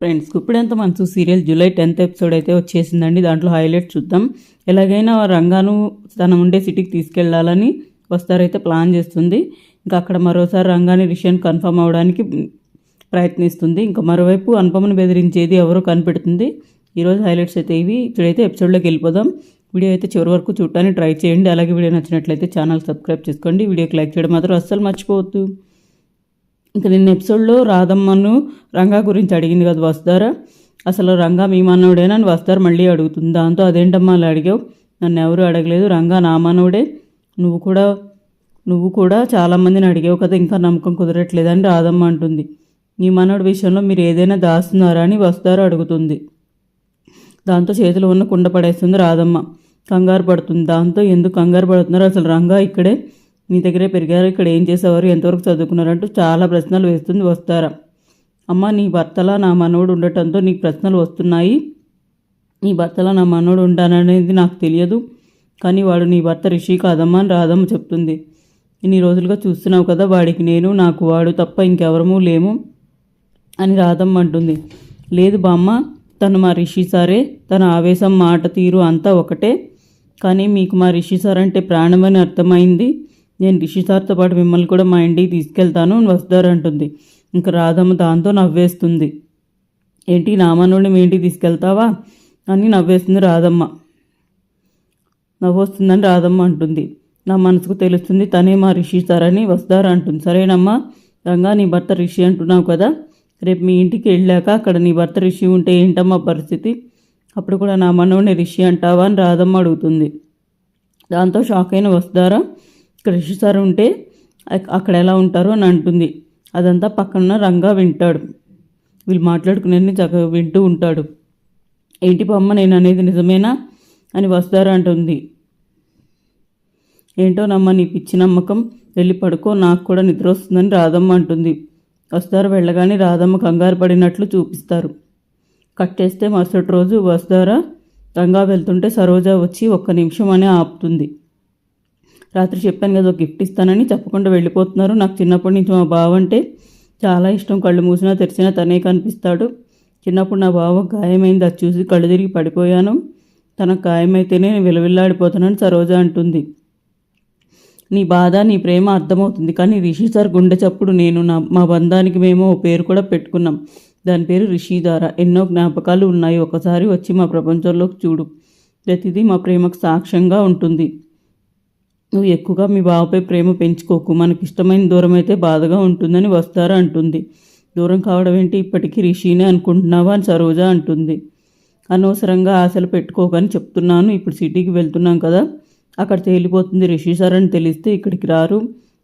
Friends ఇప్పుడెంత మనసు serial? July tenth episode అయితే వచ్చేసిందండి. దాంట్లో హైలైట్ చూద్దాం. ఎలాగైనా రంగాను తన ఉండే సిటీకి తీసుకెళ్ళాలని వస్తారైతే ప్లాన్ చేస్తుంది. ఇంకా అక్కడ మరోసారి రంగాని విషయం కన్ఫర్మ్ అవడానికి ప్రయత్నిస్తుంది. ఇంకా మరోవైపు అనుపమను బెదిరించేది ఎవరో కనిపెడుతుంది. ఈరోజు హైలైట్స్ అయితే ఇవి. ఇప్పుడైతే ఎపిసోడ్లోకి వెళ్ళిపోదాం. వీడియో అయితే చివరి వరకు చూడటానికి ట్రై చేయండి. అలాగే వీడియో నచ్చినట్లయితే ఛానల్ సబ్స్క్రైబ్ చేసుకోండి. వీడియోకి లైక్ చేయడం మాత్రం అస్సలు మర్చిపోవద్దు. ఇంకా నిన్న ఎపిసోడ్లో రాధమ్మను రంగా గురించి అడిగింది కదా వస్తారా అసలు రంగా మీ మనవుడేనా అని వస్తారు మళ్ళీ అడుగుతుంది. దాంతో అదేంటమ్మా అలా అడిగావు? నన్ను ఎవరు అడగలేదు. రంగా నా మనవుడే. నువ్వు కూడా నువ్వు కూడా చాలామందిని అడిగావు కదా. ఇంకా నమ్మకం కుదరట్లేదని రాధమ్మ అంటుంది. నీ మనవుడి విషయంలో మీరు ఏదైనా దాస్తున్నారా అని వస్తారు అడుగుతుంది. దాంతో చేతిలో ఉన్న కుండ పడేస్తుంది రాధమ్మ. కంగారు పడుతుంది. దాంతో ఎందుకు కంగారు పడుతున్నారు? అసలు రంగా ఇక్కడే మీ దగ్గరే పెరిగారు ఇక్కడ ఏం చేసేవారు ఎంతవరకు చదువుకున్నారంటూ చాలా ప్రశ్నలు వేస్తుంది వస్తారా? అమ్మ నీ భర్తలా నా మనవడు ఉండటంతో నీకు ప్రశ్నలు వస్తున్నాయి. నీ భర్తలా నా మనవడు ఉంటాననేది నాకు తెలియదు. కానీ వాడు నీ భర్త రిషి కాదమ్మా అని రాధమ్మ చెప్తుంది. ఇన్ని రోజులుగా చూస్తున్నావు కదా వాడికి నేను నాకు వాడు తప్ప ఇంకెవరమూ లేము అని రాధమ్మ అంటుంది. లేదు బామ్మ తను మా రిషి సారే తన ఆవేశం మాట తీరు అంతా ఒకటే. కానీ మీకు మా రిషి సార్ అంటే ప్రాణమని అర్థమైంది. నేను రిషి సార్తో పాటు మిమ్మల్ని కూడా మా ఇంటికి తీసుకెళ్తాను అని వస్తారు అంటుంది. ఇంకా రాధమ్మ దాంతో నవ్వేస్తుంది. ఏంటి నామనుడిని మీ ఇంటికి తీసుకెళ్తావా? అని నవ్వేస్తుంది రాధమ్మ. నవ్వొస్తుందని రాధమ్మ అంటుంది. నా మనసుకు తెలుస్తుంది తనే మా రిషి సార్ అని వస్తారు అంటుంది. సరేనమ్మా రంగా నీ భర్త రిషి అంటున్నావు కదా. రేపు మీ ఇంటికి వెళ్ళాక అక్కడ నీ భర్త రిషి ఉంటే ఏంటమ్మా పరిస్థితి? అప్పుడు కూడా నా మనవుని రిషి అంటావా అని రాధమ్మ అడుగుతుంది. దాంతో షాక్ అయిన వస్తారా కృష్ణ సార్ ఉంటే అక్కడ ఎలా ఉంటారో అని అంటుంది. అదంతా పక్కన రంగా వింటాడు. వీళ్ళు మాట్లాడుకునేది చక్కగా వింటూ ఉంటాడు. ఏంటి బొమ్మ నేను అనేది నిజమేనా అని వస్తారు అంటుంది. ఏంటో నమ్మ నీ పిచ్చి నమ్మకం. వెళ్ళి పడుకో నాకు కూడా నిద్ర వస్తుందని రాధమ్మ అంటుంది. వస్తారు వెళ్ళగానే రాధమ్మ కంగారు పడినట్లు చూపిస్తారు. కట్ చేస్తే మరుసటి రోజు వస్తారా? రంగా వెళ్తుంటే సరోజ వచ్చి ఒక్క నిమిషం అని ఆపుతుంది. రాత్రి చెప్పాను కదా ఒక గిఫ్ట్ ఇస్తానని చెప్పకుండా వెళ్ళిపోతున్నారు. నాకు చిన్నప్పటి నుంచి మా బావ అంటే చాలా ఇష్టం. కళ్ళు మూసినా తెరిచినా తనే కనిపిస్తాడు. చిన్నప్పుడు నా బావ గాయమైంది. అది చూసి కళ్ళు తిరిగి పడిపోయాను. తనకు గాయమైతేనే నేను విలవిల్లాడిపోతానని సరోజ అంటుంది. నీ బాధ నీ ప్రేమ అర్థమవుతుంది. కానీ రిషి సార్ గుండె చప్పుడు. నేను నా మా బంధానికి మేము ఓ పేరు కూడా పెట్టుకున్నాం. దాని పేరు రిషిధార. ఎన్నో జ్ఞాపకాలు ఉన్నాయి. ఒకసారి వచ్చి మా ప్రపంచంలోకి చూడు. ప్రతిదీ మా ప్రేమకు సాక్ష్యంగా ఉంటుంది. నువ్వు ఎక్కువగా మీ బావపై ప్రేమ పెంచుకోకు. మనకి ఇష్టమైన దూరం అయితే బాధగా ఉంటుందని వస్తారా అంటుంది. దూరం కావడం ఏంటి? ఇప్పటికీ రిషినే అనుకుంటున్నావా అని సరోజ అంటుంది. అనవసరంగా ఆశలు పెట్టుకోకని చెప్తున్నాను. ఇప్పుడు సిటీకి వెళ్తున్నాం కదా. అక్కడ తేలిపోతుంది రిషి సార్ అని తెలిస్తే ఇక్కడికి రారు.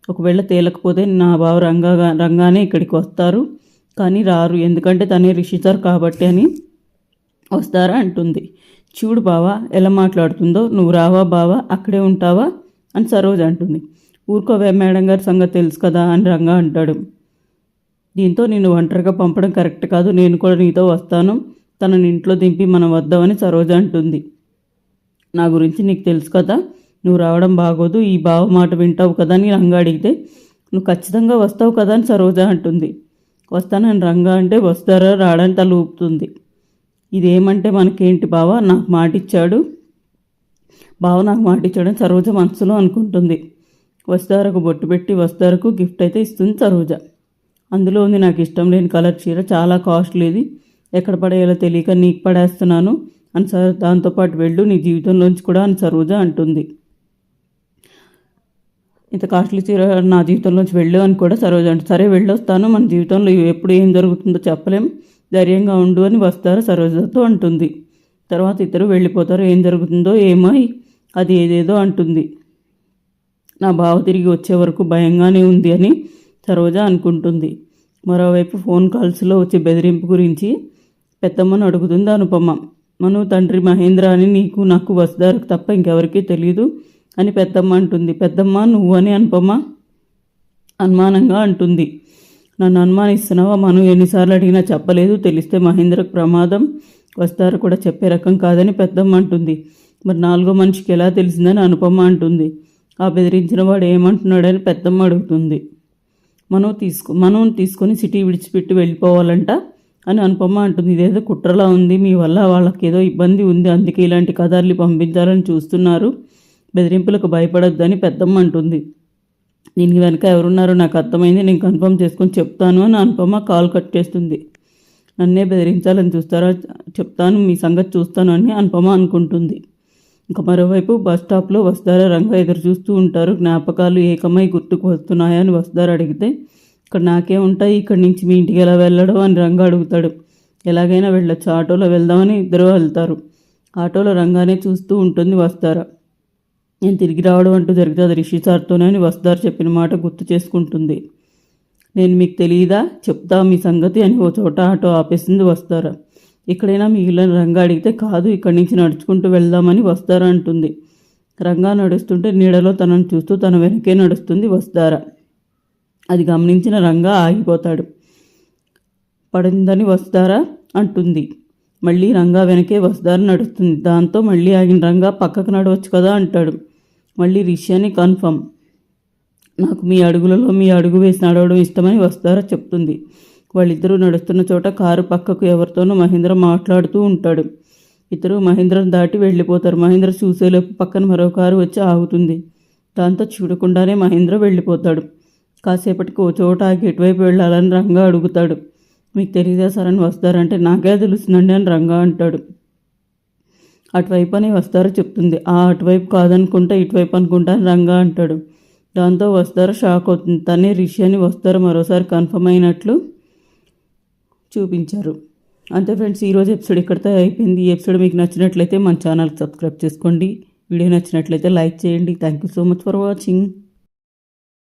ఒకవేళ తేలకపోతే నా బావ రంగా రంగానే ఇక్కడికి వస్తారు. కానీ రారు. ఎందుకంటే తనే రిషి సార్ కాబట్టి అని వస్తారా అంటుంది. చూడు బావా ఎలా మాట్లాడుతుందో. నువ్వు రావా బావా? అక్కడే ఉంటావా? అని సరోజ అంటుంది. ఊరుకోవే మేడం గారి సంగతి తెలుసు కదా అని రంగా అంటాడు. దీంతో నేను ఒంటరిగా పంపడం కరెక్ట్ కాదు. నేను కూడా నీతో వస్తాను. తనని ఇంట్లో దింపి మనం వద్దామని సరోజ అంటుంది. నా గురించి నీకు తెలుసు కదా. నువ్వు రావడం బాగోదు. ఈ బావ మాట వింటావు కదా అని రంగా అడిగితే నువ్వు ఖచ్చితంగా వస్తావు కదా అని సరోజ అంటుంది. వస్తానని రంగా అంటే వస్తారా రావడానికి తల ఊపుతుంది. ఇదేమంటే మనకేంటి బావ? నాకు మాట ఇచ్చాడు బావ నాకు మాట ఇచ్చాడని సరోజ మనసులో అనుకుంటుంది. వస్తారకు బొట్టు పెట్టి వస్తారకు గిఫ్ట్ అయితే ఇస్తుంది సరోజ. అందులో ఉంది నాకు ఇష్టం లేని కలర్ చీర చాలా కాస్ట్లీది ఎక్కడ పడేయాలో తెలియక నీకు పడేస్తున్నాను అని సార్ దాంతోపాటు వెళ్ళు నీ జీవితంలోంచి కూడా అని సరోజ అంటుంది. ఇంత కాస్ట్లీ చీర నా జీవితంలోంచి వెళ్ళు అని కూడా సరోజ అంటే సరే వెళ్ళొస్తాను. మన జీవితంలో ఎప్పుడు ఏం జరుగుతుందో చెప్పలేం. ధైర్యంగా ఉండు అని వస్తారు సరోజతో అంటుంది. తర్వాత ఇద్దరు వెళ్ళిపోతారు. ఏం జరుగుతుందో ఏమో అది ఏదేదో అంటుంది. నా బావ తిరిగి వచ్చే వరకు భయంగానే ఉంది అని సరోజ అనుకుంటుంది. మరోవైపు ఫోన్ కాల్స్లో వచ్చే బెదిరింపు గురించి పెద్దమ్మను అడుగుతుంది అనుపమ. మను తండ్రి మహేంద్ర అని నీకు నాకు వసుదారకు తప్ప ఇంకెవరికీ తెలియదు అని పెద్దమ్మ అంటుంది. పెద్దమ్మ నువ్వు అని అనుపమ అనుమానంగా అంటుంది. నన్ను అనుమానిస్తున్నావా మను? ఎన్నిసార్లు అడిగినా చెప్పలేదు. తెలిస్తే మహేంద్రకు ప్రమాదం వస్తారు కూడా చెప్పే రకం కాదని పెద్దమ్మ అంటుంది. మరి నాలుగో మనిషికి ఎలా తెలిసిందని అనుపమ్మ అంటుంది. ఆ బెదిరించిన వాడు ఏమంటున్నాడని పెద్దమ్మ అడుగుతుంది. మనం తీసుకో మనం తీసుకొని సిటీ విడిచిపెట్టి వెళ్ళిపోవాలంట అని అనుపమ్మ అంటుంది. ఇదేదో కుట్రలా ఉంది. మీ వల్ల వాళ్ళకి ఏదో ఇబ్బంది ఉంది. అందుకే ఇలాంటి కథర్లు పంపించాలని చూస్తున్నారు. బెదిరింపులకు భయపడొద్దని పెద్దమ్మ అంటుంది. దీనికి వెనక ఎవరున్నారో నాకు అర్థమైంది. నేను కన్ఫర్మ్ చేసుకొని చెప్తాను అని అనుపమ కాల్ కట్ చేస్తుంది. నన్నే బెదిరించాలని చూస్తారా? చెప్తాను మీ సంగతి చూస్తాను అని అనుపమ అనుకుంటుంది. ఇంకా మరోవైపు బస్ స్టాప్లో వస్తారా రంగ ఎదురు చూస్తూ ఉంటారు. జ్ఞాపకాలు ఏకమై గుర్తుకు వస్తున్నాయని వస్తారా అడిగితే ఇక్కడ నాకే ఉంటాయి. ఇక్కడి నుంచి మీ ఇంటికి ఎలా వెళ్ళడం? అని రంగ అడుగుతాడు. ఎలాగైనా వెళ్ళొచ్చు. ఆటోలో వెళ్దామని ఇద్దరు వెళ్తారు. ఆటోలో రంగానే చూస్తూ ఉంటుంది వస్తారా నేను తిరిగి రావడం అంటూ జరుగుతుంది రిషి సార్తోనే అని వస్తార్ చెప్పిన మాట గుర్తు చేసుకుంటుంది. నేను మీకు తెలియదా చెప్తా మీ సంగతి అని ఓ చోట ఆటో ఆపేసింది వస్తారా ఎక్కడైనా మిగిలిన రంగా అడిగితే కాదు ఇక్కడి నుంచి నడుచుకుంటూ వెళ్దామని వస్తారా అంటుంది. రంగా నడుస్తుంటే నీడలో తనను చూస్తూ తన వెనకే నడుస్తుంది వస్తారా అది గమనించిన రంగా ఆగిపోతాడు. పడిందని వస్తారా అంటుంది. మళ్ళీ రంగా వెనకే వస్తారా నడుస్తుంది. దాంతో మళ్ళీ ఆగిన రంగా పక్కకు నడవచ్చు కదా అంటాడు. మళ్ళీ రిషి కన్ఫర్మ్. నాకు మీ అడుగులలో మీ అడుగు వేసి నడవడం ఇష్టమని వస్తారా చెప్తుంది. వాళ్ళిద్దరూ నడుస్తున్న చోట కారు పక్కకు ఎవరితోనో మహేంద్ర మాట్లాడుతూ ఉంటాడు. ఇద్దరు మహేంద్రను దాటి వెళ్ళిపోతారు. మహేంద్ర చూసేలోపు పక్కన మరో కారు వచ్చి ఆగుతుంది. దాంతో చూడకుండానే మహేంద్ర వెళ్ళిపోతాడు. కాసేపటికి ఓ చోట ఆగి ఎటువైపు వెళ్ళాలని రంగా అడుగుతాడు. మీకు తెలియదా సార్ అని వస్తారంటే నాకే తెలుస్తుందండి అని రంగా అంటాడు. అటువైపు అని వస్తారో చెప్తుంది. ఆ అటువైపు కాదనుకుంటా ఇటువైపు అనుకుంటా అని రంగా అంటాడు. దాంతో వస్తారో షాక్ అవుతుంది. తనే రిషి అని వస్తారో మరోసారి కన్ఫర్మ్ అయినట్లు చూపించారు. అంతే ఫ్రెండ్స్ ఈరోజు ఎపిసోడ్ ఇక్కడితో అయిపోయింది ఈ ఎపిసోడ్ మీకు నచ్చినట్లయితే మన ఛానల్కి సబ్స్క్రైబ్ చేసుకోండి. వీడియో నచ్చినట్లయితే లైక్ చేయండి. Thank you so much for watching